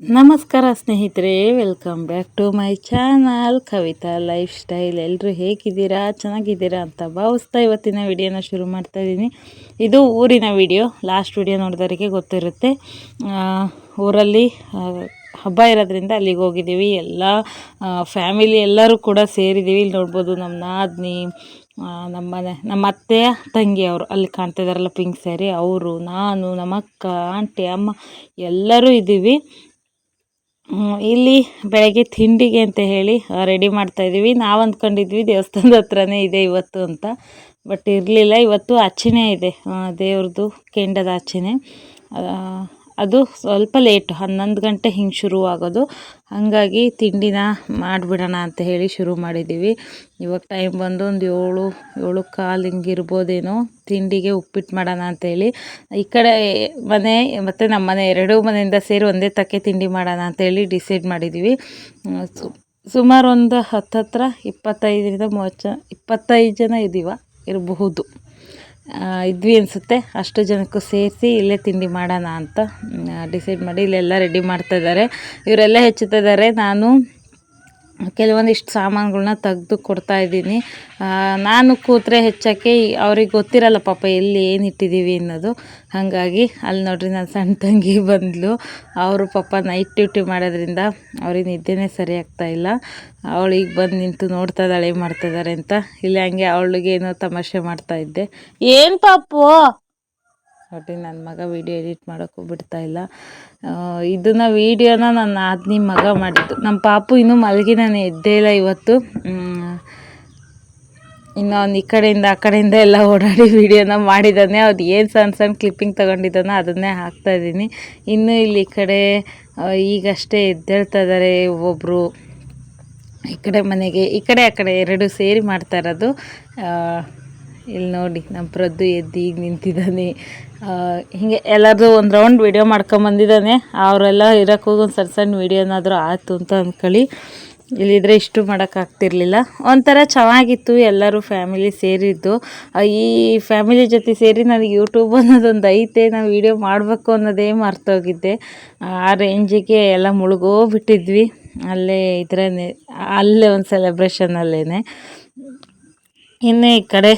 ನಮಸ್ಕಾರ ಸ್ನೇಹಿತರೆ welcome back to my channel Kavitha lifestyle ಎಲ್ಲರೂ ಹೇಗಿದ್ದೀರಾ, ಚೆನ್ನಾಗಿದ್ದೀರಾ ಅಂತ ಭಾವಿಸ್ತಾ ಇವತ್ತಿನ ವಿಡಿಯೋನ ಶುರು ಮಾಡ್ತಾ ಇದ್ದೀನಿ. ಇದು ಊರಿನ ವಿಡಿಯೋ ಲಾಸ್ಟ್ ವಿಡಿಯೋ ನೋಡಿದವರಿಗೆ ಗೊತ್ತಿರುತ್ತೆ. ಊರಲ್ಲಿ ಹಬ್ಬ ಇರೋದ್ರಿಂದ ಅಲ್ಲಿಗೆ ಹೋಗಿದ್ದೀವಿ. ಎಲ್ಲ ಫ್ಯಾಮಿಲಿ ಎಲ್ಲರೂ ಕೂಡ ಸೇರಿದ್ದೀವಿ. ಇಲ್ಲಿ ನೋಡ್ಬೋದು ನಮ್ಮ ನಾದಿನಿ ನಮ್ಮ ಮನೆ, ನಮ್ಮ ಅತ್ತೆಯ ತಂಗಿ ಅವರು ಅಲ್ಲಿ ಕಾಣ್ತಾ ಇದ್ದಾರಲ್ಲ ಪಿಂಕ್ ಸ್ಯಾರಿ ಅವರು, ನಾನು, ನಮ್ಮ ಅಕ್ಕ ಆಂಟಿ ಅಮ್ಮ ಎಲ್ಲರೂ ಇದ್ದೀವಿ. ಇಲ್ಲಿ ಬೆಳಗ್ಗೆ ತಿಂಡಿಗೆ ಅಂತ ಹೇಳಿ ರೆಡಿ ಮಾಡ್ತಾ ಇದ್ದೀವಿ. ನಾವು ಅಂದ್ಕೊಂಡಿದ್ವಿ ದೇವಸ್ಥಾನದ ಹತ್ರನೇ ಇದೆ ಇವತ್ತು ಅಂತ. ಬಟ್ ಇರಲಿಲ್ಲ. ಇವತ್ತು ಆಚೆನೇ ಇದೆ. ದೇವ್ರದ್ದು ಕೆಂಡದ ಆಚೆನೇ ಅದು ಸ್ವಲ್ಪ ಲೇಟ್ ಹನ್ನೊಂದು ಗಂಟೆ ಹಿಂಗೆ ಶುರು ಆಗೋದು. ಹಾಗಾಗಿ ತಿಂಡಿನ ಮಾಡಿಬಿಡೋಣ ಅಂತ ಹೇಳಿ ಶುರು ಮಾಡಿದ್ದೀವಿ ಇವಾಗ ಟೈಮ್ ಬಂದು ಒಂದು ಏಳು ಏಳು ಕಾಲು ಹಿಂಗೆ ಇರ್ಬೋದೇನೋ, ತಿಂಡಿಗೆ ಉಪ್ಪಿಟ್ಟು ಮಾಡೋಣ ಅಂತೇಳಿ ಈ ಕಡೆ ಮನೆ ಮತ್ತು ನಮ್ಮ ಮನೆ ಎರಡೂ ಮನೆಯಿಂದ ಸೇರಿ ಒಂದೇ ತಕ್ಕೆ ತಿಂಡಿ ಮಾಡೋಣ ಅಂತೇಳಿ ಡಿಸೈಡ್ ಮಾಡಿದ್ದೀವಿ ಸುಮಾರು ಒಂದು ಹತ್ತತ್ರ ಇಪ್ಪತ್ತೈದರಿಂದ ಮೂವತ್ತು ಜನ, ಇಪ್ಪತ್ತೈದು ಜನ ಇದ್ದೀವ ಇರಬಹುದು. ಇದ್ವಿ ಅನಿಸುತ್ತೆ. ಅಷ್ಟು ಜನಕ್ಕೂ ಸೇರಿಸಿ ಇಲ್ಲೇ ತಿಂಡಿ ಮಾಡೋಣ ಅಂತ ಡಿಸೈಡ್ ಮಾಡಿ ಇಲ್ಲೆಲ್ಲ ರೆಡಿ ಮಾಡ್ತಾ ಇದ್ದಾರೆ. ಇವರೆಲ್ಲ ಹೆಚ್ಚುತ್ತಿದ್ದಾರೆ ನಾನು ಕೆಲವೊಂದಿಷ್ಟು ಸಾಮಾನುಗಳ್ನ ತೆಗ್ದು ಕೊಡ್ತಾ ಇದ್ದೀನಿ. ನಾನು ಕೂತ್ರೆ ಹೆಚ್ಚಕ್ಕೆ ಅವ್ರಿಗೆ ಗೊತ್ತಿರಲ್ಲ ಪಾಪ ಎಲ್ಲಿ ಏನು ಇಟ್ಟಿದ್ದೀವಿ ಅನ್ನೋದು. ಹಾಗಾಗಿ ಅಲ್ಲಿ ನೋಡ್ರಿ ನನ್ನ ಸಣ್ಣ ತಂಗಿ ಬಂದಳು ಅವರು ಪಾಪ ನೈಟ್ ಡ್ಯೂಟಿ ಮಾಡೋದ್ರಿಂದ ಅವ್ರಿಗೆ ನಿದ್ದೆನೇ ಸರಿ ಆಗ್ತಾ ಇಲ್ಲ. ಅವಳು ಈಗ ಬಂದು ನಿಂತು ನೋಡ್ತಾ ಇದ್ದಾಳೆ, ಏನು ಮಾಡ್ತಾ ಇದ್ದಾರೆ ಅಂತ. ಇಲ್ಲಿ ಹಂಗೆ ಅವಳಿಗೆ ಏನೋ ತಮಾಷೆ ಮಾಡ್ತಾ ಇದ್ದೆ. ಏನು ಪಾಪು? ನೋಡಿ ನನ್ನ ಮಗ ವಿಡಿಯೋ ಎಡಿಟ್ ಮಾಡೋಕ್ಕೂ ಬಿಡ್ತಾ ಇಲ್ಲ. ಇದನ್ನು ವೀಡಿಯೋನ ನನ್ನ ಆದ್ನಿ ಮಗ ಮಾಡಿದ್ದು. ನಮ್ಮ ಪಾಪು ಇನ್ನೂ ಮಲಗಿ ನಾನು ಎದ್ದೇ ಇಲ್ಲ ಇವತ್ತು. ಇನ್ನು ಅವ್ನು ಈ ಕಡೆಯಿಂದ ಆ ಕಡೆಯಿಂದ ಎಲ್ಲ ಓಡಾಡಿ ವೀಡಿಯೋನ ಮಾಡಿದ್ದಾನೆ ಅದು ಏನು ಸಣ್ಣ ಸಣ್ಣ ಕ್ಲಿಪ್ಪಿಂಗ್ ತೊಗೊಂಡಿದ್ದಾನೋ ಅದನ್ನೇ ಹಾಕ್ತಾ ಇದ್ದೀನಿ. ಇನ್ನೂ ಇಲ್ಲಿ ಈ ಕಡೆ ಈಗಷ್ಟೇ ಎದ್ದೇಳ್ತಾ ಇದ್ದಾರೆ ಒಬ್ಬರು ಈ ಕಡೆ ಮನೆಗೆ, ಈ ಕಡೆ ಆ ಕಡೆ ಎರಡು ಸೇರಿ ಮಾಡ್ತಾ ಇರೋದು. ಇಲ್ಲಿ ನೋಡಿ ನಮ್ಮ ಪ್ರದ್ದು ಎದ್ದು ಈಗ ನಿಂತಿದ್ದಾನೆ. ಹೀಗೆ ಎಲ್ಲರದು ಒಂದು ರೌಂಡ್ ವೀಡಿಯೋ ಮಾಡ್ಕೊಂಬಂದಿದ್ದಾನೆ ಅವರೆಲ್ಲ ಇರೋಕ್ಕೆ ಹೋಗಿ ಒಂದು ಸಣ್ಣ ಸಣ್ಣ ವಿಡಿಯೋನಾದರೂ ಆಯ್ತು ಅಂತ ಅಂದ್ಕೊಳ್ಳಿ ಇಲ್ಲಿದ್ರೆ ಇಷ್ಟು ಮಾಡೋಕ್ಕಾಗ್ತಿರ್ಲಿಲ್ಲ ಒಂಥರ ಚೆನ್ನಾಗಿತ್ತು ಎಲ್ಲರೂ ಫ್ಯಾಮಿಲಿ ಸೇರಿದ್ದು. ಈ ಫ್ಯಾಮಿಲಿ ಜೊತೆ ಸೇರಿ ನನಗೆ ಯೂಟ್ಯೂಬ್ ಅನ್ನೋದೊಂದು ಐತೆ, ನಾವು ವೀಡಿಯೋ ಮಾಡಬೇಕು ಅನ್ನೋದೇ ಮರ್ತೋಗಿದ್ದೆ. ಆ ರೇಂಜಿಗೆ ಎಲ್ಲ ಮುಳುಗೋಗ್ಬಿಟ್ಟಿದ್ವಿ. ಅಲ್ಲೇ ಇದ್ರೆ ಅಲ್ಲೇ ಒಂದು ಸೆಲೆಬ್ರೇಷನಲ್ಲೇ ಇನ್ನು ಈ ಕಡೆ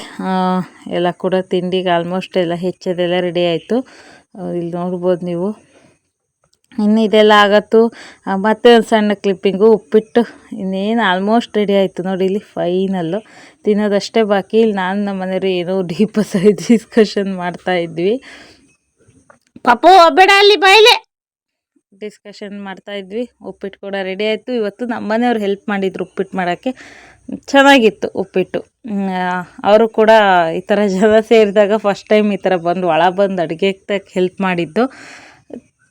ಎಲ್ಲ ಕೂಡ ತಿಂಡಿಗೆ ಆಲ್ಮೋಸ್ಟ್ ಎಲ್ಲ ಹೆಚ್ಚದೆಲ್ಲ ರೆಡಿ ಆಯಿತು. ಇಲ್ಲಿ ನೋಡ್ಬೋದು ನೀವು. ಇನ್ನು ಇದೆಲ್ಲ ಆಗತ್ತು ಮತ್ತೆ ಒಂದು ಸಣ್ಣ ಕ್ಲಿಪ್ಪಿಂಗು ಉಪ್ಪಿಟ್ಟು, ಇನ್ನೇನು ಆಲ್ಮೋಸ್ಟ್ ರೆಡಿ ಆಯಿತು ನೋಡಿ ಇಲ್ಲಿ ಫೈನಲ್ಲು ತಿನ್ನೋದಷ್ಟೇ ಬಾಕಿ. ಇಲ್ಲಿ ನಾನು ನಮ್ಮ ಮನೆಯವರು ಏನೋ ಡೀಪಸ್ ಡಿಸ್ಕಷನ್ ಮಾಡ್ತಾ ಇದ್ವಿ. ಪಾಪು ಬೇಡ ಅಲ್ಲಿ ಬಾಯ್ಲೆ. ಡಿಸ್ಕಷನ್ ಮಾಡ್ತಾ ಇದ್ವಿ. ಉಪ್ಪಿಟ್ಟು ಕೂಡ ರೆಡಿ ಆಯಿತು. ಇವತ್ತು ನಮ್ಮ ಮನೆಯವ್ರು ಹೆಲ್ಪ್ ಮಾಡಿದ್ರು ಉಪ್ಪಿಟ್ಟು ಮಾಡೋಕ್ಕೆ. ಚೆನ್ನಾಗಿತ್ತು ಉಪ್ಪಿಟ್ಟು. ಅವರು ಕೂಡ ಈ ಥರ ಜನ ಸೇರಿದಾಗ ಫಸ್ಟ್ ಟೈಮ್ ಈ ಥರ ಬಂದು ಒಳ ಬಂದು ಅಡುಗೆ ಹೆಲ್ಪ್ ಮಾಡಿದ್ದು.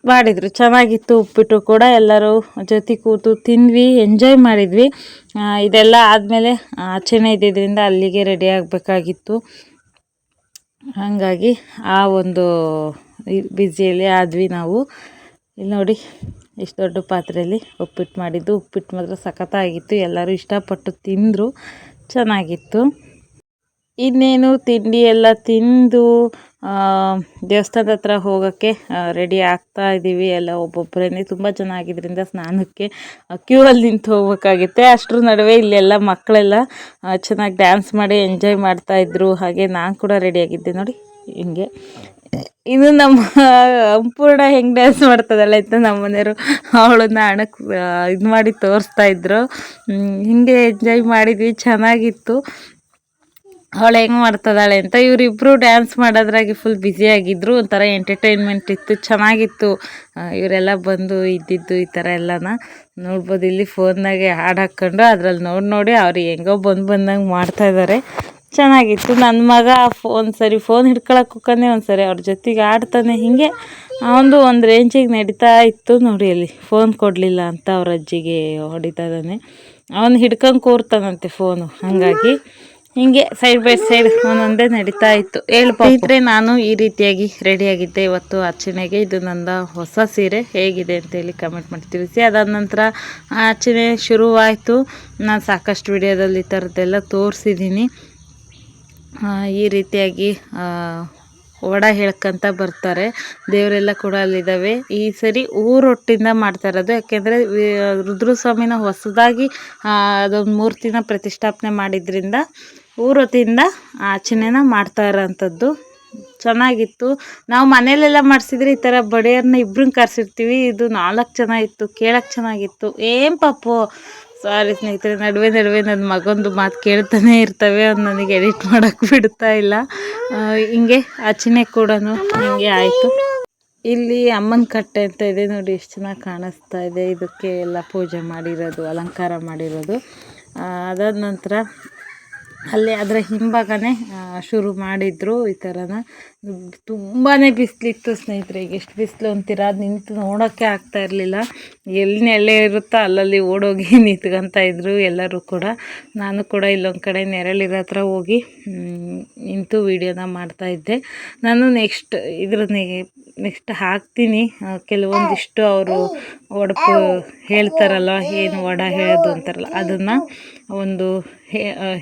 ಮಾಡಿದರು. ಚೆನ್ನಾಗಿತ್ತು ಉಪ್ಪಿಟ್ಟು ಕೂಡ. ಎಲ್ಲರೂ ಜೊತೆ ಕೂತು ತಿಂದ್ವಿ ಎಂಜಾಯ್ ಮಾಡಿದ್ವಿ. ಇದೆಲ್ಲ ಆದಮೇಲೆ ಆಚೆನೇ ಇದ್ದಿದ್ದರಿಂದ ಅಲ್ಲಿಗೆ ರೆಡಿ ಆಗಬೇಕಾಗಿತ್ತು. ಹಾಗಾಗಿ ಆ ಒಂದು ಬ್ಯುಸಿಯಲ್ಲಿ ಆದ್ವಿ ನಾವು. ಇಲ್ಲಿ ನೋಡಿ. ಇಷ್ಟು ದೊಡ್ಡ ಪಾತ್ರೆಯಲ್ಲಿ ಉಪ್ಪಿಟ್ಟು ಮಾಡಿದ್ದು. ಉಪ್ಪಿಟ್ಟು ಮಾತ್ರ ಸಖತ್ತಾಗಿತ್ತು. ಎಲ್ಲರೂ ಇಷ್ಟಪಟ್ಟು ತಿಂದರು. ಚೆನ್ನಾಗಿತ್ತು. ಇನ್ನೇನು ತಿಂಡಿ ಎಲ್ಲ ತಿಂದು ದೇವಸ್ಥಾನದ ಹತ್ರ ಹೋಗೋಕ್ಕೆ ರೆಡಿ ಆಗ್ತಾ ಇದ್ದೀವಿ. ಎಲ್ಲ ಒಬ್ಬೊಬ್ಬರೇ ತುಂಬ ಚೆನ್ನಾಗಿದ್ದರಿಂದ ಸ್ನಾನಕ್ಕೆ ಕ್ಯೂ ಅಲ್ಲಿ ನಿಂತು ಹೋಗ್ಬೇಕಾಗಿತ್ತೆ. ಅಷ್ಟರ ನಡುವೆ ಇಲ್ಲೆಲ್ಲ ಮಕ್ಕಳೆಲ್ಲ ಚೆನ್ನಾಗಿ ಡ್ಯಾನ್ಸ್ ಮಾಡಿ ಎಂಜಾಯ್ ಮಾಡ್ತಾ ಇದ್ರು. ಹಾಗೆ ನಾನು ಕೂಡ ರೆಡಿಯಾಗಿದ್ದೆ ನೋಡಿ. ಹಿಂಗೆ. ಇನ್ನು ನಮ್ಮ ಅಂಪೂರ್ಣ ಹೆಂಗೆ ಡ್ಯಾನ್ಸ್ ಮಾಡ್ತದಲ್ಲ ಇತ್ತು ನಮ್ಮ ಮನೆಯವರು, ಅವಳನ್ನ ಹಣಕ್ಕೆ ಇದು ಮಾಡಿ ತೋರಿಸ್ತಾ ಇದ್ರು. ಹಿಂಗೆ ಎಂಜಾಯ್ ಮಾಡಿದ್ವಿ, ಚೆನ್ನಾಗಿತ್ತು. ಅವಳು ಹೆಂಗೆ ಮಾಡ್ತದಾಳೆ ಅಂತ ಇವರಿಬ್ಬರು ಡ್ಯಾನ್ಸ್ ಮಾಡೋದ್ರಾಗೆ ಫುಲ್ ಬ್ಯುಸಿಯಾಗಿದ್ದರು ಒಂಥರ ಎಂಟರ್ಟೈನ್ಮೆಂಟ್ ಇತ್ತು, ಚೆನ್ನಾಗಿತ್ತು. ಇವರೆಲ್ಲ ಬಂದು ಇದ್ದಿದ್ದು ಈ ಥರ ಎಲ್ಲನ. ನೋಡ್ಬೋದು ಇಲ್ಲಿ ಫೋನ್ನಾಗೆ ಹಾಡು ಹಾಕ್ಕೊಂಡು ಅದ್ರಲ್ಲಿ ನೋಡಿ ನೋಡಿ ಅವ್ರು ಹೆಂಗೋ ಬಂದು ಬಂದಂಗೆ ಮಾಡ್ತಾ ಇದ್ದಾರೆ ಚೆನ್ನಾಗಿತ್ತು. ನನ್ನ ಮಗ ಒಂದು ಸರಿ ಫೋನ್ ಹಿಡ್ಕೊಳಕ್ಕೆ ಹೋಗ್ತಾನೆ ಒಂದು ಸರಿ ಅವ್ರ ಜೊತೆಗೆ ಆಡ್ತಾನೆ ಹೀಗೆ. ಅವನದು ಒಂದು ರೇಂಜಿಗೆ ನಡೀತಾ ಇತ್ತು ನೋಡಿ ಅಲ್ಲಿ. ಫೋನ್ ಕೊಡಲಿಲ್ಲ ಅಂತ ಅವ್ರ ಅಜ್ಜಿಗೆ ಹೊಡಿತಾ ಇದ್ದಾನೆ. ಅವನು ಹಿಡ್ಕೊಂಡು ಕೂರ್ತಾನಂತೆ ಫೋನು ಹಾಗಾಗಿ. ಹೀಗೆ ಸೈಡ್ ಬೈ ಸೈಡ್ ಒಂದೊಂದೇ ನಡೀತಾ ಇತ್ತು. ಹೇಳ್ಪ ಇದ್ರೆ ನಾನು ಈ ರೀತಿಯಾಗಿ ರೆಡಿಯಾಗಿದ್ದೆ ಇವತ್ತು ಅರ್ಚನೆಗೆ. ಇದು ನನ್ನ ಹೊಸ ಸೀರೆ. ಹೇಗಿದೆ ಅಂತೇಳಿ ಕಮೆಂಟ್ ಮಾಡಿ ತಿಳಿಸಿ. ಅದಾದ ನಂತರ ಅರ್ಚನೆ ಶುರುವಾಯಿತು. ನಾನು ಸಾಕಷ್ಟು ವಿಡಿಯೋದಲ್ಲಿ ಈ ಥರದ್ದೆಲ್ಲ ತೋರಿಸಿದ್ದೀನಿ ಈ ರೀತಿಯಾಗಿ ಒಡ ಹೇಳ್ಕೊಂತ ಬರ್ತಾರೆ. ದೇವರೆಲ್ಲ ಕೂಡ ಅಲ್ಲಿದ್ದಾವೆ. ಈ ಸರಿ ಊರೊಟ್ಟಿಂದ ಮಾಡ್ತಾ ಇರೋದು. ಯಾಕೆಂದರೆ ರುದ್ರಸ್ವಾಮಿನ ಹೊಸದಾಗಿ ಅದೊಂದು ಮೂರ್ತಿನ ಪ್ರತಿಷ್ಠಾಪನೆ ಮಾಡಿದ್ರಿಂದ ಊರೊತ್ತಿಂದ ಆಚರಣೆನ ಮಾಡ್ತಾ ಇರೋಂಥದ್ದು. ಚೆನ್ನಾಗಿತ್ತು. ನಾವು ಮನೇಲೆಲ್ಲ ಮಾಡಿಸಿದ್ರೆ ಈ ಥರ ಬಡೆಯರನ್ನ ಇಬ್ಬರನ್ನ ಕರೆಸಿರ್ತೀವಿ. ಇದು ನಾಲ್ಕು ಜನ ಇತ್ತು ಕೇಳಕ್ಕೆ ಚೆನ್ನಾಗಿತ್ತು. ಏನು ಪಾಪು? ಸಾರಿ ಸ್ನೇಹಿತರೆ, ನಡುವೆ ನಡುವೆ ನನ್ನ ಮಗಂದು ಮಾತು ಕೇಳ್ತಾನೆ ಇರ್ತವೆ, ಅದು ನನಗೆ ಎಡಿಟ್ ಮಾಡೋಕ್ಕೆ ಬಿಡ್ತಾ ಇಲ್ಲ. ಹಿಂಗೆ ಆಚರಣೆ ಕೂಡ ಹಿಂಗೆ ಆಯಿತು. ಇಲ್ಲಿ ಅಮ್ಮನ ಕಟ್ಟೆ ಅಂತ ಇದೆ ನೋಡಿ, ಎಷ್ಟು ಚೆನ್ನಾಗಿ ಕಾಣಿಸ್ತಾ ಇದೆ. ಇದಕ್ಕೆ ಎಲ್ಲ ಪೂಜೆ ಮಾಡಿರೋದು, ಅಲಂಕಾರ ಮಾಡಿರೋದು. ಅದಾದ ನಂತರ ಅಲ್ಲಿ ಅದರ ಹಿಂಭಾಗನೇ ಶುರು ಮಾಡಿದ್ರು ಈ ಥರನ ತುಂಬಾ ಬಿಸಿಲಿತ್ತು ಸ್ನೇಹಿತರೆ, ಈಗ ಎಷ್ಟು ಬಿಸಿಲು ಅಂತೀರ, ಅದು ನಿಂತು ನೋಡೋಕ್ಕೆ ಆಗ್ತಾ ಇರಲಿಲ್ಲ. ಎಲ್ಲಿ ನೆಲೆ ಇರುತ್ತೋ, ಅಲ್ಲಲ್ಲಿ ಓಡೋಗಿ ನಿಂತ್ಕೊಂತ ಇದ್ರು ಎಲ್ಲರೂ ಕೂಡ. ನಾನು ಕೂಡ ಇಲ್ಲೊಂದು ಕಡೆ ನೆರಳಿರೋ ಹತ್ರ ಹೋಗಿ ನಿಂತು ವೀಡಿಯೋನ ಮಾಡ್ತಾಯಿದ್ದೆ ನಾನು ನೆಕ್ಸ್ಟ್ ಇದ್ರ ನೆಕ್ಸ್ಟ್ ಹಾಕ್ತೀನಿ. ಕೆಲವೊಂದಿಷ್ಟು ಅವರು ಒಡಪು ಹೇಳ್ತಾರಲ್ಲ, ಏನು ಒಡ ಹೇಳೋದು ಅಂತಾರಲ್ಲ, ಅದನ್ನು ಒಂದು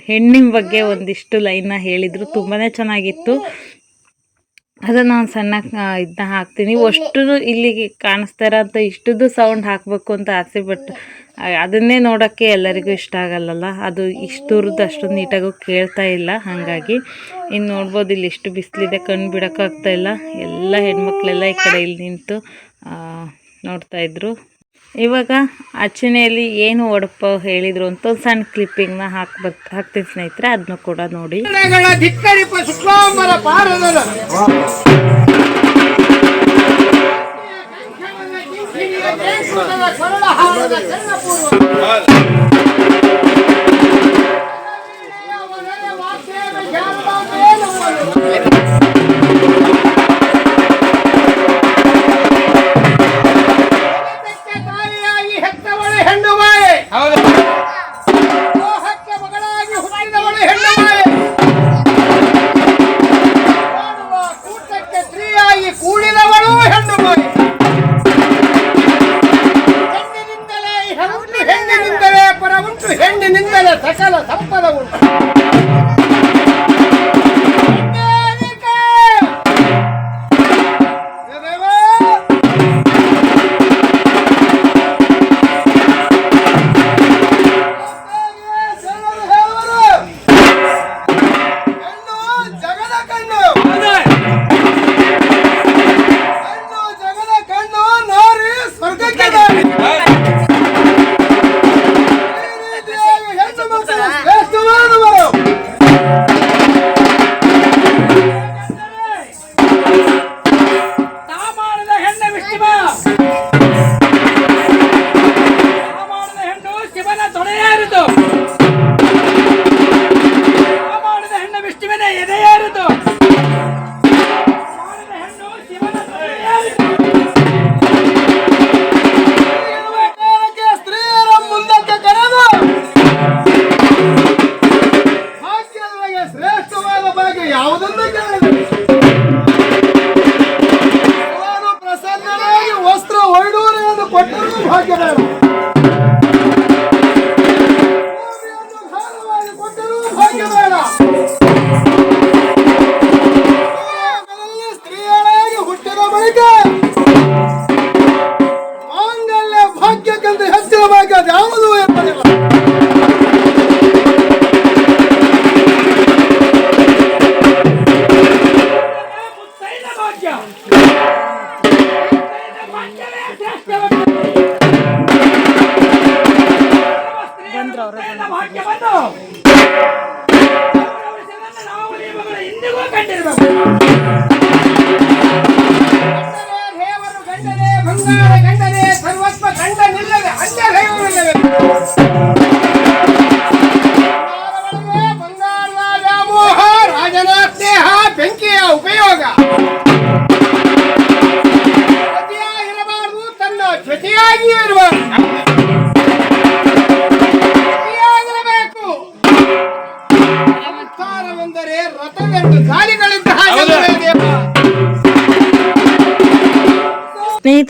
ಹೆಣ್ಣಿನ ಬಗ್ಗೆ ಒಂದಿಷ್ಟು ಲೈನ್ನ ಹೇಳಿದರು. ತುಂಬಾ ಚೆನ್ನಾಗಿತ್ತು. ಅದನ್ನು ನಾನು ಸಣ್ಣ ಇದನ್ನ ಹಾಕ್ತೀನಿ. ಅಷ್ಟು ಇಲ್ಲಿಗೆ ಕಾಣಿಸ್ತಾರ ಅಂತ ಇಷ್ಟದ್ದು ಸೌಂಡ್ ಹಾಕಬೇಕು ಅಂತ ಆಸೆ ಬಟ್ ಅದನ್ನೇ ನೋಡೋಕ್ಕೆ ಎಲ್ಲರಿಗೂ ಇಷ್ಟ ಆಗಲ್ಲಲ್ಲ? ಅದು ಇಷ್ಟು ದೂರದ್ದು ಅಷ್ಟೊಂದು ನೀಟಾಗೂ ಕೇಳ್ತಾ ಇಲ್ಲ, ಹಾಗಾಗಿ. ಇನ್ನು ನೋಡ್ಬೋದು, ಇಲ್ಲಿ ಎಷ್ಟು ಬಿಸಿಲಿದೆ, ಕಣ್ಣು ಬಿಡೋಕ್ಕಾಗ್ತಾ ಇಲ್ಲ. ಎಲ್ಲ ಹೆಣ್ಮಕ್ಳೆಲ್ಲ ಈ ಕಡೆ ಇಲ್ಲಿ ನಿಂತು ನೋಡ್ತಾಯಿದ್ರು ಇವಾಗ ಅರ್ಚನೆಯಲ್ಲಿ ಏನು ಒಡಪ ಹೇಳಿದ್ರು ಅಂತ ಒಂದು ಸಣ್ಣ ಕ್ಲಿಪ್ಪಿಂಗ್ನ ಹಾಕಿ ಹಾಕ್ತೀನಿ ಸ್ನೇಹಿತರೆ ಅದನ್ನು ಕೂಡ ನೋಡಿ.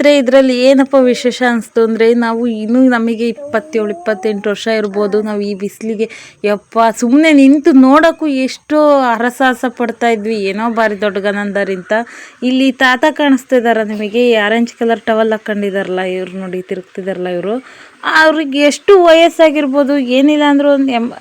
ಸ್ನೇಹಿತರೆ, ಇದರಲ್ಲಿ ಏನಪ್ಪ ವಿಶೇಷ ಅನಿಸ್ತು ಅಂದರೆ, ನಾವು ಇನ್ನೂ ನಮಗೆ ಇಪ್ಪತ್ತೇಳು, ಇಪ್ಪತ್ತೆಂಟು ವರ್ಷ ಇರ್ಬೋದು. ನಾವು ಈ ಬಿಸಿಲಿಗೆ, ಯಪ್ಪ ಸುಮ್ಮನೆ ನಿಂತು ನೋಡೋಕ್ಕೂ ಎಷ್ಟು ಹರಸಾಹಸ ಪಡ್ತಾ ಇದ್ವಿ. ಏನೋ ಭಾರಿ ದೊಡ್ಡ ಗನಂದರಿಂತ ಇಲ್ಲಿ ತಾತ ಕಾಣಿಸ್ತಿದಾರ ನಿಮಗೆ. ಆರೆಂಜ್ ಕಲರ್ ಟವಲ್ ಹಾಕೊಂಡಿದಾರಲ್ಲ, ಇವ್ರು ನೋಡಿ, ತಿರುಗ್ತಿದಾರಲ್ಲ ಇವರು. ಅವ್ರಿಗೆ ಎಷ್ಟು ವಯಸ್ಸಾಗಿರ್ಬೋದು, ಏನಿಲ್ಲ ಅಂದರೂ ಒಂದು ಎಂಬ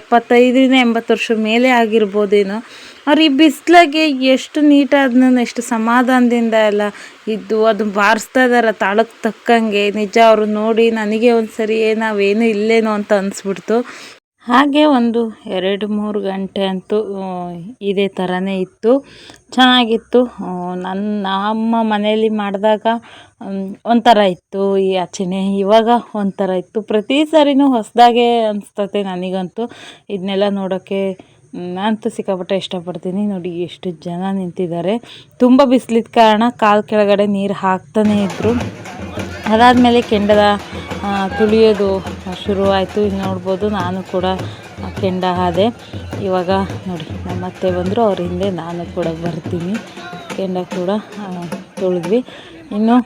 ಎಪ್ಪತ್ತೈದರಿಂದ ಎಂಬತ್ತು ವರ್ಷ ಮೇಲೆ ಆಗಿರ್ಬೋದೇನೋ. ಅವ್ರು ಈ ಬಿಸಿಲಾಗೆ ಎಷ್ಟು ನೀಟಾದ ಎಷ್ಟು ಸಮಾಧಾನದಿಂದ ಎಲ್ಲ ಇದ್ದು ಅದು ಬಾರಿಸ್ತಾ ಇದಾರೆ ತಾಳಕ್ಕೆ ತಕ್ಕಂಗೆ. ನಿಜ ಅವರು ನೋಡಿ ನನಗೆ ಒಂದು ಸರಿ ನಾವೇನು ಇಲ್ಲೇನೋ ಅಂತ ಅನಿಸ್ಬಿಡ್ತು. ಹಾಗೆ ಒಂದು ಎರಡು ಮೂರು ಗಂಟೆ ಅಂತೂ ಇದೇ ಥರನೇ ಇತ್ತು. ಚೆನ್ನಾಗಿತ್ತು. ನನ್ನ ನಮ್ಮ ಮನೆಯಲ್ಲಿ ಮಾಡಿದಾಗ ಒಂಥರ ಇತ್ತು. ಈ ಆಚೆನೆ ಇವಾಗ ಒಂಥರ ಇತ್ತು. ಪ್ರತಿ ಸಾರಿನೂ ಹೊಸದಾಗೆ ಅನಿಸ್ತತೆ ನನಗಂತೂ. ಇದನ್ನೆಲ್ಲ ನೋಡೋಕ್ಕೆ ನಾನಂತೂ ಸಿಕ್ಕಾಪಟ್ಟೆ ಇಷ್ಟಪಡ್ತೀನಿ. ನೋಡಿ ಎಷ್ಟು ಜನ ನಿಂತಿದ್ದಾರೆ. ತುಂಬ ಬಿಸಿಲಿದ ಕಾರಣ ಕಾಲು ಕೆಳಗಡೆ ನೀರು ಹಾಕ್ತಾನೇ ಇದ್ದರು ಅದಾದಮೇಲೆ ಕೆಂಡದ ತುಳಿಯೋದು ಶುರುವಾಯಿತು. ಇಲ್ಲಿ ನೋಡ್ಬೋದು ನಾನು ಕೂಡ ಕೆಂಡ ಹಾದೆ. ಇವಾಗ ನೋಡಿ ನಮ್ಮ ಅತ್ತೆ ಬಂದರು, ಅವ್ರ ಹಿಂದೆ ನಾನು ಕೂಡ ಬರ್ತೀನಿ. ಕೆಂಡ ಕೂಡ ತುಳಿದ್ವಿ. ಇನ್ನು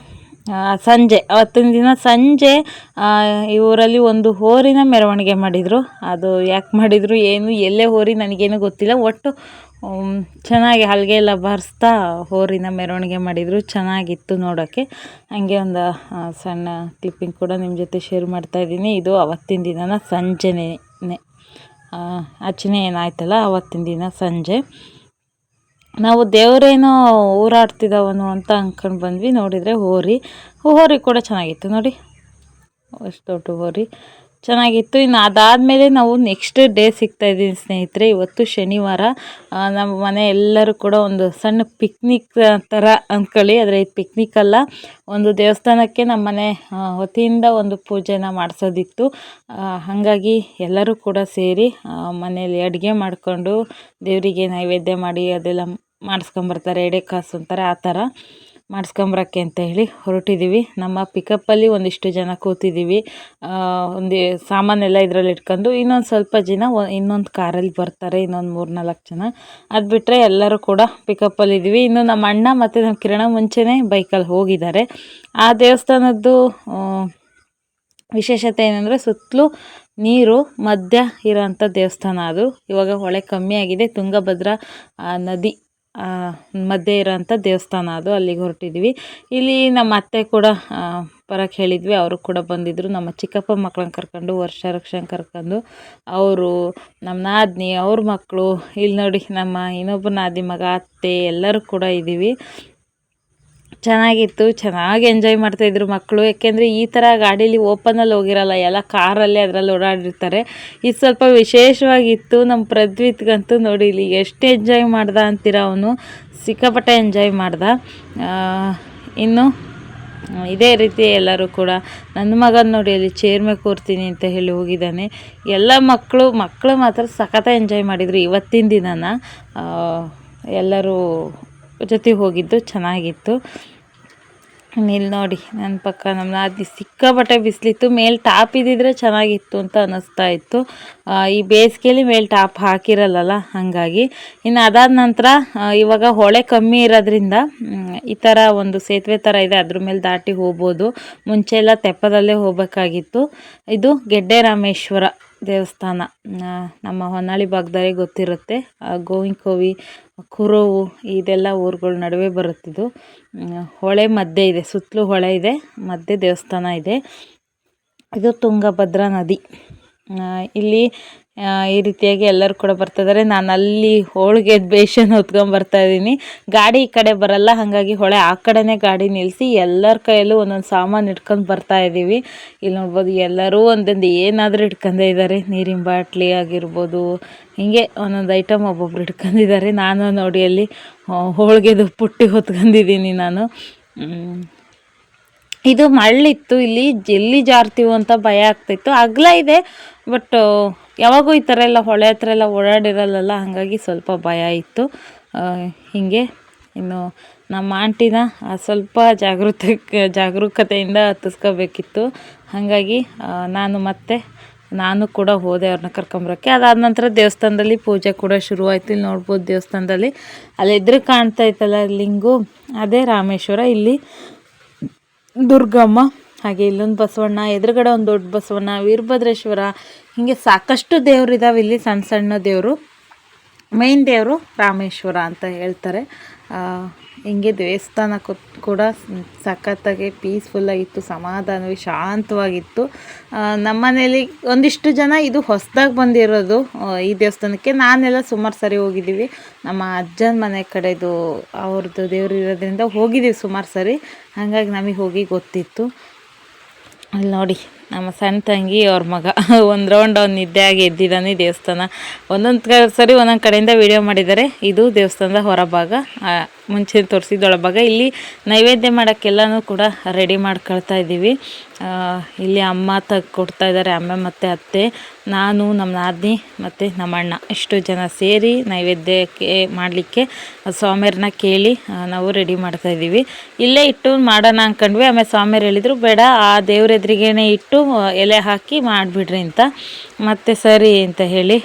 ಸಂಜೆ, ಅವತ್ತಿನ ದಿನ ಸಂಜೆ ಈ ಊರಲ್ಲಿ ಒಂದು ಹೋರಿನ ಮೆರವಣಿಗೆ ಮಾಡಿದರು. ಅದು ಯಾಕೆ ಮಾಡಿದರು, ಏನು, ಎಲ್ಲೇ ಹೋರಿ ನನಗೇನು ಗೊತ್ತಿಲ್ಲ. ಒಟ್ಟು ಚೆನ್ನಾಗಿ ಹಲಗೆ ಎಲ್ಲ ಬಾರಿಸ್ತಾ ಹೋರಿನ ಮೆರವಣಿಗೆ ಮಾಡಿದರು. ಚೆನ್ನಾಗಿತ್ತು ನೋಡೋಕ್ಕೆ ಹಾಗೆ ಒಂದು ಸಣ್ಣ ಕ್ಲಿಪ್ಪಿಂಗ್ ಕೂಡ ನಿಮ್ಮ ಜೊತೆ ಶೇರ್ ಮಾಡ್ತಾಯಿದ್ದೀನಿ ಇದು ಅವತ್ತಿನ ದಿನನ ಸಂಜೆನೇ ಅರ್ಚನೆ ಏನಾಯ್ತಲ್ಲ ಅವತ್ತಿನ ದಿನ ಸಂಜೆ. ನಾವು ದೇವರೇನೋ ಊರಾಡ್ತಿದ್ದಾವನು ಅಂತ ಅಂದ್ಕೊಂಡು ಬಂದ್ವಿ, ನೋಡಿದರೆ ಹೋರಿ. ಹೋರಿ ಕೂಡ ಚೆನ್ನಾಗಿತ್ತು, ನೋಡಿ. ಅಷ್ಟು ದೊಡ್ಡ ಹೋರಿ. ಚೆನ್ನಾಗಿತ್ತು. ಇನ್ನು ಅದಾದಮೇಲೆ ನಾವು ನೆಕ್ಸ್ಟ್ ಡೇ ಸಿಗ್ತಾ ಇದ್ದೀನಿ ಸ್ನೇಹಿತರೆ. ಇವತ್ತು ಶನಿವಾರ. ನಮ್ಮ ಮನೆ ಎಲ್ಲರೂ ಕೂಡ ಒಂದು ಸಣ್ಣ ಪಿಕ್ನಿಕ್ ಥರ ಅಂದ್ಕೊಳ್ಳಿ. ಆದರೆ ಇದು ಪಿಕ್ನಿಕ್ ಅಲ್ಲ. ಒಂದು ದೇವಸ್ಥಾನಕ್ಕೆ ನಮ್ಮ ಮನೆ ವತಿಯಿಂದ ಒಂದು ಪೂಜೆನ ಮಾಡಿಸೋದಿತ್ತು. ಹಾಗಾಗಿ ಎಲ್ಲರೂ ಕೂಡ ಸೇರಿ ಮನೆಯಲ್ಲಿ ಅಡುಗೆ ಮಾಡಿಕೊಂಡು ದೇವರಿಗೆ ನೈವೇದ್ಯ ಮಾಡಿ ಅದೆಲ್ಲ ಮಾಡಿಸ್ಕೊಂಬರ್ತಾರೆ ಎಡೆ ಕಾಸು ಅಂತಾರೆ, ಆ ಥರ ಮಾಡಿಸ್ಕೊಂಬರಕ್ಕೆ ಅಂತ ಹೇಳಿ ಹೊರಟಿದ್ದೀವಿ ನಮ್ಮ ಪಿಕಪ್ಪಲ್ಲಿ ಒಂದಿಷ್ಟು ಜನ ಕೂತಿದ್ದೀವಿ ಒಂದು ಸಾಮಾನೆಲ್ಲ ಇದರಲ್ಲಿ ಇಟ್ಕೊಂಡು ಇನ್ನೊಂದು ಸ್ವಲ್ಪ ಜನ ಇನ್ನೊಂದು ಕಾರಲ್ಲಿ ಬರ್ತಾರೆ, ಇನ್ನೊಂದು ಮೂರು ನಾಲ್ಕು ಜನ. ಅದು ಬಿಟ್ಟರೆ ಎಲ್ಲರೂ ಕೂಡ ಪಿಕಪ್ಪಲ್ಲಿ ಇದ್ದೀವಿ ಇನ್ನು ನಮ್ಮ ಅಣ್ಣ ಮತ್ತು ನಮ್ಮ ಕಿರಣ ಮುಂಚೆನೇ ಬೈಕಲ್ಲಿ ಹೋಗಿದ್ದಾರೆ. ಆ ದೇವಸ್ಥಾನದ್ದು ವಿಶೇಷತೆ ಏನಂದರೆ ಸುತ್ತಲೂ ನೀರು, ಮಧ್ಯ ಇರೋಂಥ ದೇವಸ್ಥಾನ ಅದು. ಇವಾಗ ಹೊಳೆ ಕಮ್ಮಿ ಆಗಿದೆ. ತುಂಗಭದ್ರಾ ನದಿ. ಮಧ್ಯೆ ಇರೋಂಥ ದೇವಸ್ಥಾನ ಅದು, ಅಲ್ಲಿಗೆ ಹೊರಟಿದ್ವಿ. ಇಲ್ಲಿ ನಮ್ಮ ಅತ್ತೆ ಕೂಡ ಬರೋಕ್ಕೆ ಹೇಳಿದ್ವಿ. ಅವರು ಕೂಡ ಬಂದಿದ್ದರು ನಮ್ಮ ಚಿಕ್ಕಪ್ಪ ಮಕ್ಕಳನ್ನ ಕರ್ಕೊಂಡು ವರ್ಷ ರಕ್ಷಣೆ ಕರ್ಕೊಂಡು. ಅವರು ನಮ್ಮ ನಾದಿನಿ, ಅವ್ರ ಮಕ್ಕಳು, ಇಲ್ಲಿ ನೋಡಿ ನಮ್ಮ ಇನ್ನೊಬ್ಬ ನಾದಿ ಮಗ ಅತ್ತೆ, ಎಲ್ಲರೂ ಕೂಡ ಇದ್ದೀವಿ. ಚೆನ್ನಾಗಿತ್ತು, ಚೆನ್ನಾಗಿ ಎಂಜಾಯ್ ಮಾಡ್ತಾಯಿದ್ರು ಮಕ್ಕಳು ಯಾಕೆಂದರೆ ಈ ಥರ ಗಾಡೀಲಿ ಓಪನಲ್ಲಿ ಹೋಗಿರಲ್ಲ, ಎಲ್ಲ ಕಾರಲ್ಲೇ ಅದರಲ್ಲಿ ಓಡಾಡಿರ್ತಾರೆ. ಇದು ಸ್ವಲ್ಪ ವಿಶೇಷವಾಗಿತ್ತು ನಮ್ಮ ಪ್ರದ್ವಿತ್ಗಂತೂ ನೋಡಿ, ಇಲ್ಲಿ ಎಷ್ಟು ಎಂಜಾಯ್ ಮಾಡ್ದ ಅಂತೀರ ಅವನು. ಸಿಕ್ಕಾಪಟ್ಟೆ ಎಂಜಾಯ್ ಮಾಡ್ದ. ಇನ್ನು, ಇದೇ ರೀತಿ ಎಲ್ಲರೂ ಕೂಡ ನನ್ನ ಮಗನ ನೋಡಿ ಅಲ್ಲಿ ಚೇರ್ ಮೇಲೆ ಕೂರ್ತೀನಿ ಅಂತ ಹೇಳಿ ಹೋಗಿದ್ದಾನೆ. ಎಲ್ಲ ಮಕ್ಕಳು ಮಕ್ಕಳು ಮಾತ್ರ ಸಖತ್ತ ಎಂಜಾಯ್ ಮಾಡಿದರು ಇವತ್ತಿನ ದಿನನ. ಎಲ್ಲರೂ ಜೊತೆ ಹೋಗಿದ್ದು, ಚೆನ್ನಾಗಿತ್ತು. ಇಲ್ಲಿ ನೋಡಿ ನನ್ನ ಪಕ್ಕ ನಮ್ಮ ನಾದಿ ಸಿಕ್ಕಾಪಟ್ಟೆ ಬಿಸಿಲಿತ್ತು. ಮೇಲೆ ಟಾಪ್ ಇದ್ದಿದ್ರೆ ಚೆನ್ನಾಗಿತ್ತು ಅಂತ ಅನ್ನಿಸ್ತಾ ಇತ್ತು. ಈ ಬೇಸಿಗೆಯಲ್ಲಿ ಮೇಲೆ ಟಾಪ್ ಹಾಕಿರಲ್ಲಲ್ಲ, ಹಾಗಾಗಿ. ಇನ್ನು ಅದಾದ ನಂತರ ಇವಾಗ ಹೊಳೆ ಕಮ್ಮಿ ಇರೋದ್ರಿಂದ ಈ ಥರ ಒಂದು ಸೇತುವೆ ಥರ ಇದೆ, ಅದ್ರ ಮೇಲೆ ದಾಟಿ ಹೋಗ್ಬೋದು. ಮುಂಚೆ ಎಲ್ಲ ತೆಪ್ಪದಲ್ಲೇ ಹೋಗಬೇಕಾಗಿತ್ತು. ಇದು ಗೆಡ್ಡೆ ರಾಮೇಶ್ವರ ದೇವಸ್ಥಾನ ನಮ್ಮ ಹೊನ್ನಾಳಿ ಭಾಗದಲ್ಲಿ ಗೊತ್ತಿರುತ್ತೆ. ಗೋವಿಂದ ಗೋವಿನಕೋವಿ ಕುರೋವು, ಇದೆಲ್ಲ ಊರುಗಳ ನಡುವೆ ಬರುತ್ತಿದ್ದು. ಹೊಳೆ ಮಧ್ಯೆ ಇದೆ, ಸುತ್ತಲೂ ಹೊಳೆ ಇದೆ, ಮಧ್ಯೆ ದೇವಸ್ಥಾನ ಇದೆ. ಇದು ತುಂಗಭದ್ರಾ ನದಿ. ಇಲ್ಲಿ ಈ ರೀತಿಯಾಗಿ ಎಲ್ಲರೂ ಕೂಡ ಬರ್ತಿದ್ದಾರೆ ನಾನು ಅಲ್ಲಿ ಹೋಳಿಗೆ ಬೇಷನ್ ಹೊತ್ಕೊಂಡು ಬರ್ತಾ ಇದ್ದೀನಿ. ಗಾಡಿ ಈ ಕಡೆ ಬರಲ್ಲ, ಹಾಗಾಗಿ ಹೊಳೆ ಆ ಕಡೆನೇ ಗಾಡಿ ನಿಲ್ಲಿಸಿ ಎಲ್ಲರ ಕೈಯಲ್ಲೂ ಒಂದೊಂದು ಸಾಮಾನು ಇಟ್ಕೊಂಡು ಬರ್ತಾ ಇದ್ದೀವಿ ಇಲ್ಲಿ ನೋಡ್ಬೋದು ಎಲ್ಲರೂ ಒಂದೊಂದು ಏನಾದರೂ ಇಟ್ಕೊಂಡೇ ಇದ್ದಾರೆ. ನೀರಿನ ಬಾಟ್ಲಿ ಆಗಿರ್ಬೋದು, ಹೀಗೆ ಒಂದೊಂದು ಐಟಮ್ ಒಬ್ಬೊಬ್ರು ಇಟ್ಕೊಂಡಿದ್ದಾರೆ. ನಾನು ನೋಡಿ ಅಲ್ಲಿ ಹೋಳಿಗೆದು ಪುಟ್ಟಿ ಹೊತ್ಕೊಂಡಿದ್ದೀನಿ ನಾನು. ಇದು ಮಳ್ಳಿತ್ತು, ಇಲ್ಲಿ ಎಲ್ಲಿ ಜಾರ್ತೀವೋ ಅಂತ ಭಯ ಆಗ್ತಿತ್ತು. ಅಗಲ ಇದೆ ಬಟ್ ಯಾವಾಗೂ ಈ ಥರ ಎಲ್ಲ ಹೊಳೆ ಹತ್ರ ಎಲ್ಲ ಓಡಾಡಿರಲ್ಲ ಹಾಗಾಗಿ ಸ್ವಲ್ಪ ಭಯ ಇತ್ತು. ಹೀಗೆ, ಇನ್ನು ನಮ್ಮ ಆಂಟಿನ ಸ್ವಲ್ಪ ಜಾಗೃತ, ಜಾಗರೂಕತೆಯಿಂದ ಹತ್ತಿಸ್ಕೋಬೇಕಿತ್ತು. ಹಾಗಾಗಿ ನಾನು ಮತ್ತೆ, ನಾನು ಕೂಡ ಹೋದೆ ಅವ್ರನ್ನ ಕರ್ಕೊಂಬರೋಕ್ಕೆ. ಅದಾದ ನಂತರ ದೇವಸ್ಥಾನದಲ್ಲಿ ಪೂಜೆ ಕೂಡ ಶುರುವಾಯಿತು ಇಲ್ಲಿ ನೋಡ್ಬೋದು ದೇವಸ್ಥಾನದಲ್ಲಿ. ಅಲ್ಲಿ ಎದುರು ಕಾಣ್ತಾ ಇತ್ತಲ್ಲ ಲಿಂಗು. ಅದೇ ರಾಮೇಶ್ವರ. ಇಲ್ಲಿ ದುರ್ಗಮ್ಮ, ಹಾಗೆ ಇಲ್ಲೊಂದು ಬಸವಣ್ಣ, ಎದುರುಗಡೆ ಒಂದು ದೊಡ್ಡ ಬಸವಣ್ಣ, ವೀರಭದ್ರೇಶ್ವರ, ಹೀಗೆ ಸಾಕಷ್ಟು ದೇವ್ರಿದಾವೆ ಇಲ್ಲಿ ಸಣ್ಣ ಸಣ್ಣ ದೇವರು. ಮೈನ್ ದೇವರು ರಾಮೇಶ್ವರ ಅಂತ ಹೇಳ್ತಾರೆ. ಹಿಂಗೆ ದೇವಸ್ಥಾನ ಕೂಡ ಸಖತ್ತಾಗಿ ಪೀಸ್ಫುಲ್ಲಾಗಿತ್ತು ಸಮಾಧಾನವಾಗಿ ಶಾಂತವಾಗಿತ್ತು. ನಮ್ಮ ನಮ್ಮನೇಲಿ ಒಂದಿಷ್ಟು ಜನ ಇದು ಹೊಸದಾಗಿ ಬಂದಿರೋದು ಈ ದೇವಸ್ಥಾನಕ್ಕೆ. ನಾನೆಲ್ಲ ಸುಮಾರು ಸರಿ ಹೋಗಿದ್ದೀವಿ. ನಮ್ಮ ಅಜ್ಜನ ಮನೆ ಕಡೆದು ಅವ್ರದ್ದು ದೇವರು ಇರೋದ್ರಿಂದ ಹೋಗಿದ್ದೀವಿ ಸುಮಾರು ಸರಿ. ಹಾಗಾಗಿ ನಮಗೆ ಹೋಗಿ ಗೊತ್ತಿತ್ತು. ಅಲ್ಲಿ ನೋಡಿ. ನಮ್ಮ ಸಣ್ಣ ತಂಗಿ ಅವ್ರ ಮಗ. ಒಂದು ರೌಂಡ್ ಅವ್ನು ನಿದ್ದೆ ಆಗಿ ಎದ್ದಿದ್ದಾನೆ ದೇವಸ್ಥಾನ. ಒಂದೊಂದು ಸರಿ ಒಂದೊಂದು ಕಡೆಯಿಂದ ವಿಡಿಯೋ ಮಾಡಿದ್ದಾರೆ. ಇದು ದೇವಸ್ಥಾನದ ಹೊರಭಾಗ. ಭಾಗ ಮುಂಚೆ ತೋರಿಸಿದ ಒಳಭಾಗ ಇಲ್ಲಿ ನೈವೇದ್ಯ ಮಾಡೋಕ್ಕೆಲ್ಲನೂ ಕೂಡ ರೆಡಿ ಮಾಡ್ಕೊಳ್ತಾ ಇದ್ದೀವಿ. ಇಲ್ಲಿ ಅಮ್ಮ ಕೊಡ್ತಾ ಇದ್ದಾರೆ. ಅಮ್ಮ ಮತ್ತು ಅತ್ತೆ, ನಾನು, ನಮ್ಮ ನಾದಿನಿ ಮತ್ತು ನಮ್ಮ ಅಣ್ಣ. ಇಷ್ಟು ಜನ ಸೇರಿ ನೈವೇದ್ಯಕ್ಕೆ ಮಾಡಲಿಕ್ಕೆ ಸ್ವಾಮಿಯರನ್ನ ಕೇಳಿ ನಾವು ರೆಡಿ ಮಾಡ್ತಾ ಇದ್ದೀವಿ. ಇಲ್ಲೇ ಇಟ್ಟು ಮಾಡೋಣ ಅಂದ್ಕೊಂಡ್ವಿ ಆಮೇಲೆ ಸ್ವಾಮಿಯರು ಹೇಳಿದರು, ಬೇಡ, ಆ ದೇವ್ರ ಎದುರಿಗೇನೆ ಇಟ್ಟು ಎಲೆ ಹಾಕಿ ಮಾಡಿಬಿಡ್ರಿ ಅಂತ. ಮತ್ತೆ ಸರಿ ಅಂತ ಹೇಳಿ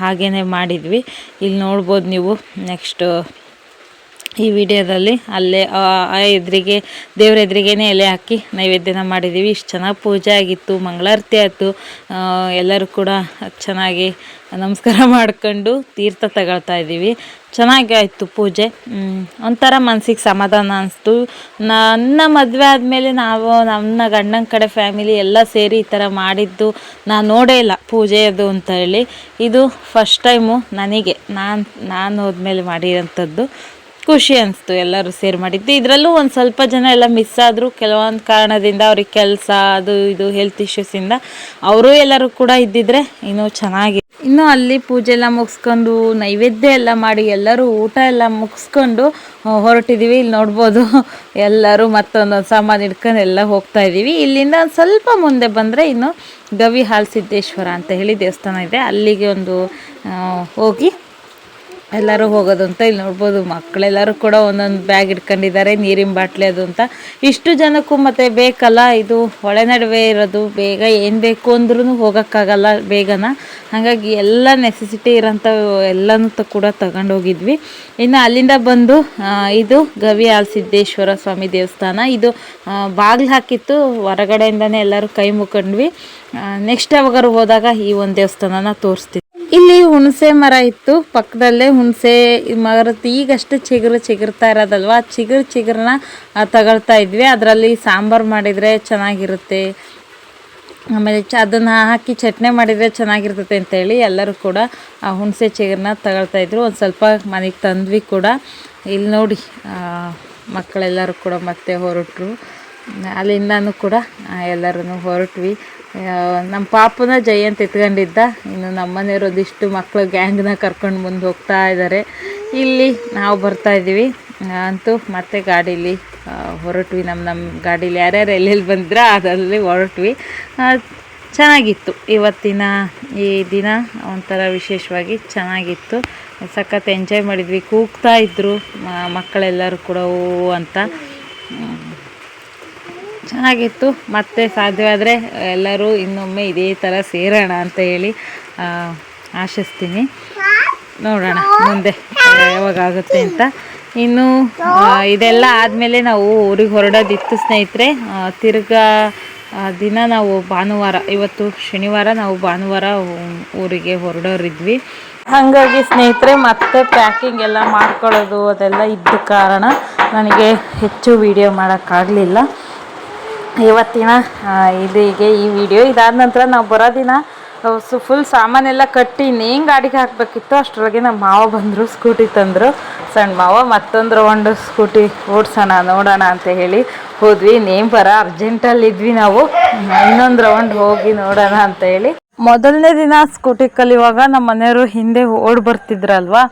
ಹಾಗೇ ಮಾಡಿದ್ವಿ. ಇಲ್ಲಿ ನೋಡ್ಬೋದು ನೀವು ನೆಕ್ಸ್ಟು ಈ ವಿಡಿಯೋದಲ್ಲಿ ಅಲ್ಲೇ, ಆ ಎದುರಿಗೆ, ದೇವ್ರ ಎದುರಿಗೇನೆ ಎಲೆ ಹಾಕಿ ನೈವೇದ್ಯನ ಮಾಡಿದ್ದೀವಿ ಇಷ್ಟು ಚೆನ್ನಾಗಿ ಪೂಜೆ ಆಗಿತ್ತು, ಮಂಗಳಾರತಿ ಆಯಿತು. ಎಲ್ಲರೂ ಕೂಡ ಚೆನ್ನಾಗಿ ನಮಸ್ಕಾರ ಮಾಡ್ಕೊಂಡು ತೀರ್ಥ ತಗೊಳ್ತಾ ಇದ್ದೀವಿ. ಚೆನ್ನಾಗಿ ಆಯಿತು ಪೂಜೆ. ಒಂಥರ ಮನಸ್ಸಿಗೆ ಸಮಾಧಾನ ಅನಿಸ್ತು. ನನ್ನ ಮದುವೆ ಆದಮೇಲೆ ನಾವು, ನನ್ನ ಗಂಡನ ಕಡೆ ಫ್ಯಾಮಿಲಿ ಎಲ್ಲ ಸೇರಿ ಈ ಥರ ಮಾಡಿದ್ದು ನಾನು ನೋಡೇ ಇಲ್ಲ ಪೂಜೆ ಅದು ಅಂತ ಹೇಳಿ. ಇದು ಫಸ್ಟ್ ಟೈಮು ನನಗೆ. ನಾನು ನಾನು ಹೋದ್ಮೇಲೆ ಮಾಡಿರೋಂಥದ್ದು. ಖುಷಿ ಅನಿಸ್ತು ಎಲ್ಲರೂ ಸೇರಿ ಮಾಡಿದ್ದು. ಇದರಲ್ಲೂ ಒಂದು ಸ್ವಲ್ಪ ಜನ ಎಲ್ಲ ಮಿಸ್ ಆದರೂ. ಕೆಲವೊಂದು ಕಾರಣದಿಂದ ಅವ್ರಿಗೆ ಕೆಲಸ, ಅದು ಇದು ಹೆಲ್ತ್ ಇಶ್ಯೂಸಿಂದ ಅವರು ಎಲ್ಲರೂ ಕೂಡ ಇದ್ದಿದ್ರೆ ಇನ್ನೂ ಚೆನ್ನಾಗಿ. ಇನ್ನು ಅಲ್ಲಿ ಪೂಜೆ ಎಲ್ಲ ಮುಗಿಸ್ಕೊಂಡು ನೈವೇದ್ಯ ಎಲ್ಲ ಮಾಡಿ ಎಲ್ಲರೂ ಊಟ ಎಲ್ಲ ಮುಗಿಸ್ಕೊಂಡು ಹೊರಟಿದ್ದೀವಿ ಇಲ್ಲಿ ನೋಡ್ಬೋದು ಎಲ್ಲರೂ ಮತ್ತೊಂದೊಂದು ಸಾಮಾನು ಹಿಡ್ಕೊಂಡು ಎಲ್ಲ ಹೋಗ್ತಾ ಇದ್ದೀವಿ ಇಲ್ಲಿಂದ ಒಂದು ಸ್ವಲ್ಪ ಮುಂದೆ ಬಂದರೆ ಇನ್ನು ಗವಿ ಹಾಲ್ ಸಿದ್ದೇಶ್ವರ ಅಂತ ಹೇಳಿ ದೇವಸ್ಥಾನ ಇದೆ. ಅಲ್ಲಿಗೆ ಒಂದು ಹೋಗಿ ಎಲ್ಲರೂ ಹೋಗೋದು ಅಂತ ಇಲ್ಲಿ ನೋಡ್ಬೋದು. ಮಕ್ಕಳೆಲ್ಲರೂ ಕೂಡ ಒಂದೊಂದು ಬ್ಯಾಗ್ ಇಟ್ಕೊಂಡಿದ್ದಾರೆ, ನೀರಿನ ಬಾಟ್ಲಿ ಅದು ಅಂತ. ಇಷ್ಟು ಜನಕ್ಕೂ ಮತ್ತೆ ಬೇಕಲ್ಲ, ಇದು ಹೊಳೆ ನಡುವೆ ಇರೋದು, ಬೇಗ ಏನು ಬೇಕು ಅಂದ್ರೂ ಹೋಗೋಕ್ಕಾಗಲ್ಲ ಬೇಗನ. ಹಾಗಾಗಿ ಎಲ್ಲ ನೆಸೆಸಿಟಿ ಇರೋಂಥ ಎಲ್ಲನೂ ಕೂಡ ತಗೊಂಡೋಗಿದ್ವಿ. ಇನ್ನು ಅಲ್ಲಿಂದ ಬಂದು ಇದು ಗವಿ ಆಲ್ಸಿದ್ದೇಶ್ವರ ಸ್ವಾಮಿ ದೇವಸ್ಥಾನ. ಇದು ಬಾಗಿಲು ಹಾಕಿತ್ತು, ಹೊರಗಡೆಯಿಂದನೇ ಎಲ್ಲರೂ ಕೈ ಮುಖಂಡ್ವಿ. ನೆಕ್ಸ್ಟ್ ಯಾವಾಗಾರು ಹೋದಾಗ ಈ ಒಂದು ದೇವಸ್ಥಾನನ ತೋರಿಸ್ತೀವಿ. ಇಲ್ಲಿ ಹುಣಸೆ ಮರ ಇತ್ತು. ಪಕ್ಕದಲ್ಲೇ ಹುಣಸೆ ಮರದ ಈಗಷ್ಟು ಚಿಗುರು ಚಿಗುರ್ತಾ ಇರೋದಲ್ವಾ? ಚಿಗುರು ಚಿಗುರನ್ನ ತಗೊಳ್ತಾ ಇದ್ವಿ. ಅದರಲ್ಲಿ ಸಾಂಬಾರು ಮಾಡಿದರೆ ಚೆನ್ನಾಗಿರುತ್ತೆ. ಆಮೇಲೆ ಚ, ಅದನ್ನು ಹಾಕಿ ಚಟ್ನಿ ಮಾಡಿದರೆ ಚೆನ್ನಾಗಿರ್ತೈತೆ ಅಂತೇಳಿ ಎಲ್ಲರೂ ಕೂಡ ಆ ಹುಣಸೆ ಚಿಗುರನ್ನ ತಗೊಳ್ತಾ ಇದ್ರು. ಒಂದು ಸ್ವಲ್ಪ ಮನೆಗೆ ತಂದ್ವಿ ಕೂಡ. ಇಲ್ಲಿ ನೋಡಿ ಮಕ್ಕಳೆಲ್ಲರೂ ಕೂಡ ಮತ್ತೆ ಹೊರಟರು. ಅಲ್ಲಿಂದನೂ ಕೂಡ ಎಲ್ಲರೂ ಹೊರಟ್ವಿ. ನಮ್ಮ ಪಾಪನ ಜೈ ಅಂತ ಎತ್ಕೊಂಡಿದ್ದ. ಇನ್ನು ನಮ್ಮ ಒಂದಿಷ್ಟು ಮಕ್ಕಳು ಗ್ಯಾಂಗ್ನ ಕರ್ಕೊಂಡು ಮುಂದೆ ಹೋಗ್ತಾ ಇದ್ದಾರೆ ಇಲ್ಲಿ ನಾವು ಬರ್ತಾ ಇದ್ದೀವಿ. ಆ, ಅಂತೂ ಮತ್ತೆ ಗಾಡೀಲಿ ಹೊರಟ್ವಿ. ನಮ್ಮ ನಮ್ಮ ಗಾಡೀಲಿ ಯಾರ್ಯಾರು ಎಲ್ಲೆಲ್ಲಿ ಬಂದಿದ್ರೆ ಅದರಲ್ಲಿ ಹೊರಟ್ವಿ. ಚೆನ್ನಾಗಿತ್ತು. ಇವತ್ತಿನ ಈ ದಿನ ಒಂಥರ ವಿಶೇಷವಾಗಿ ಚೆನ್ನಾಗಿತ್ತು. ಸಖತ್ ಎಂಜಾಯ್ ಮಾಡಿದ್ವಿ. ಕೂಗ್ತಾ ಇದ್ದರು ಮಕ್ಕಳೆಲ್ಲರೂ ಕೂಡ ಹೂ ಅಂತ. ಚೆನ್ನಾಗಿತ್ತು. ಮತ್ತೆ ಸಾಧ್ಯವಾದರೆ ಎಲ್ಲರೂ ಇನ್ನೊಮ್ಮೆ ಇದೇ ಥರ ಸೇರೋಣ ಅಂತ ಹೇಳಿ ಆಶಿಸ್ತೀನಿ. ನೋಡೋಣ ಮುಂದೆ ಯಾವಾಗುತ್ತೆ ಅಂತ. ಇನ್ನು ಇದೆಲ್ಲ ಆದಮೇಲೆ ನಾವು ಊರಿಗೆ ಹೊರಡೋದಿತ್ತು ಸ್ನೇಹಿತರೆ ತಿರ್ಗಾ ದಿನ ನಾವು ಭಾನುವಾರ, ಇವತ್ತು ಶನಿವಾರ ನಾವು ಭಾನುವಾರ ಊರಿಗೆ ಹೊರಡೋರಿದ್ವಿ. ಹಾಗಾಗಿ ಸ್ನೇಹಿತರೆ, ಮತ್ತೆ ಪ್ಯಾಕಿಂಗ್ ಎಲ್ಲ ಮಾಡ್ಕೊಳ್ಳೋದು ಅದೆಲ್ಲ ಇದ್ದ ಕಾರಣ ನನಗೆ ಹೆಚ್ಚು ವಿಡಿಯೋ ಮಾಡೋಕ್ಕಾಗಲಿಲ್ಲ. ಇವತ್ತಿನ ಇದಿಗೆ ಈ ವಿಡಿಯೋ ಇದಾದ ನಂತರ ನಾವು ಬರೋ ದಿನ ಸೊ ಫುಲ್ ಸಾಮಾನೆಲ್ಲ ಕಟ್ಟಿ ಇನ್ನೇನು ಗಾಡಿಗೆ ಹಾಕಬೇಕಿತ್ತು ಅಷ್ಟರೊಳಗೆ ನಮ್ಮ ಮಾವ ಬಂದರು ಸ್ಕೂಟಿ ತಂದರು. ಸಣ್ಣ ಮಾವ ಮತ್ತೊಂದು ರೌಂಡ್ ಸ್ಕೂಟಿ ಓಡಿಸೋಣ, ನೋಡೋಣ ಅಂತ ಹೇಳಿ ಹೋದ್ವಿ. ಇನ್ನೇನು ಬರ ಅರ್ಜೆಂಟಲ್ಲಿ ಇದ್ವಿ ನಾವು. ಇನ್ನೊಂದು ರೌಂಡ್ ಹೋಗಿ ನೋಡೋಣ ಅಂತ ಹೇಳಿ ಮೊದಲನೇ ದಿನ ಸ್ಕೂಟಿ ಕಲಿಯುವಾಗ ನಮ್ಮ ಮನೆಯವರು ಹಿಂದೆ ಓಡ್ ಬರ್ತಿದ್ರಲ್ವಾ?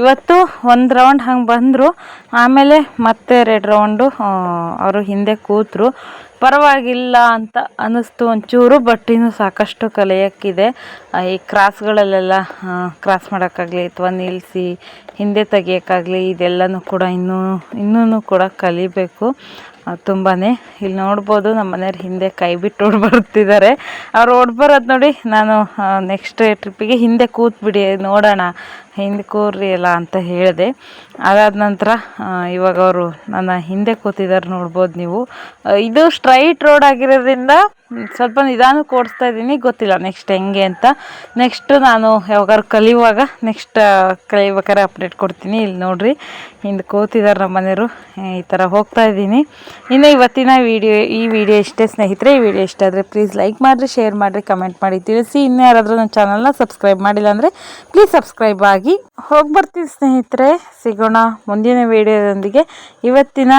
ಇವತ್ತು ಒಂದು ರೌಂಡ್ ಹಂಗೆ ಬಂದರು. ಆಮೇಲೆ ಮತ್ತೆ ಎರಡು ರೌಂಡು ಅವರು ಹಿಂದೆ ಕೂತರು. ಪರವಾಗಿಲ್ಲ ಅಂತ ಅನ್ನಿಸ್ತು ಒಂಚೂರು ಬಟ್ ಇನ್ನೂ ಸಾಕಷ್ಟು ಕಲಿಯೋಕ್ಕಿದೆ. ಈ ಕ್ರಾಸ್ಗಳಲ್ಲೆಲ್ಲ ಕ್ರಾಸ್ ಮಾಡೋಕ್ಕಾಗಲಿ ಅಥವಾ ನಿಲ್ಲಿಸಿ ಹಿಂದೆ ತೆಗಿಯೋಕ್ಕಾಗಲಿ, ಇದೆಲ್ಲನೂ ಕೂಡ ಇನ್ನೂ ಇನ್ನೂ ಕೂಡ ಕಲಿಬೇಕು. ತುಂಬಾ ಇಲ್ಲಿ ನೋಡ್ಬೋದು ನಮ್ಮ ಮನೆಯವ್ರು ಹಿಂದೆ ಕೈ ಬಿಟ್ಟು ಓಡ್ ಬರ್ತಿದ್ದಾರೆ. ಅವ್ರು ಓಡ್ ಬರೋದು ನೋಡಿ ನಾನು ನೆಕ್ಸ್ಟ್ ಟ್ರಿಪ್ಪಿಗೆ ಹಿಂದೆ ಕೂತ್ಬಿಡಿ, ನೋಡೋಣ. ಹಿಂದೆ ಕೂರ್ರಿ ಎಲ್ಲ ಅಂತ ಹೇಳಿದೆ. ಅದಾದ ನಂತರ ಇವಾಗ ಅವರು ನನ್ನ ಹಿಂದೆ ಕೂತಿದ್ದಾರೆ ನೋಡ್ಬೋದು ನೀವು. ಇದು ಸ್ಟ್ರೈಟ್ ರೋಡ್ ಆಗಿರೋದ್ರಿಂದ ಸ್ವಲ್ಪ ನಿಧಾನಕ್ಕೆ ಓಡಿಸ್ತಾ ಇದ್ದೀನಿ, ಗೊತ್ತಿಲ್ಲ ನೆಕ್ಸ್ಟ್ ಹೆಂಗೆ ಅಂತ. ನೆಕ್ಸ್ಟ್ ನಾನು ಯಾವಾಗಾರು ಕಲಿಯುವಾಗ ನೆಕ್ಸ್ಟ್ ಕಲಿಬೇಕಾದ್ರೆ ಅಪ್ಡೇಟ್ ಕೊಡ್ತೀನಿ. ಇಲ್ಲಿ ನೋಡ್ರಿ, ಹಿಂದೆ ಕೂತಿದ್ದಾರೆ ನಮ್ಮ ಮನೆಯವರು ಈ ಥರ ಹೋಗ್ತಾ ಇದ್ದೀನಿ. ಇನ್ನು ಇವತ್ತಿನ ವಿಡಿಯೋ, ಈ ವಿಡಿಯೋ ಇಷ್ಟೇ ಸ್ನೇಹಿತರೆ, ಈ ವಿಡಿಯೋ ಇಷ್ಟ ಆದರೆ ಪ್ಲೀಸ್ ಲೈಕ್ ಮಾಡಿರಿ ಶೇರ್ ಮಾಡಿರಿ ಕಮೆಂಟ್ ಮಾಡಿ ತಿಳಿಸಿ. ಇನ್ನೂ ಯಾರಾದರೂ ನನ್ನ ಚಾನಲ್ನ ಸಬ್ಸ್ಕ್ರೈಬ್ ಮಾಡಿಲ್ಲ ಅಂದರೆ ಪ್ಲೀಸ್ ಸಬ್ಸ್ಕ್ರೈಬ್ ಆಗಿ. ಹೋಗಿ ಬರ್ತೀನಿ ಸ್ನೇಹಿತರೆ. ಸಿಗೋಣ ಮುಂದಿನ ವಿಡಿಯೋದೊಂದಿಗೆ. ಇವತ್ತಿನ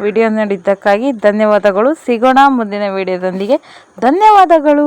ವಿಡಿಯೋ ನೋಡಿದ್ದಕ್ಕಾಗಿ ಧನ್ಯವಾದಗಳು. ಸಿಗೋಣ ಮುಂದಿನ ವಿಡಿಯೋದೊಂದಿಗೆ. ಧನ್ಯವಾದಗಳು.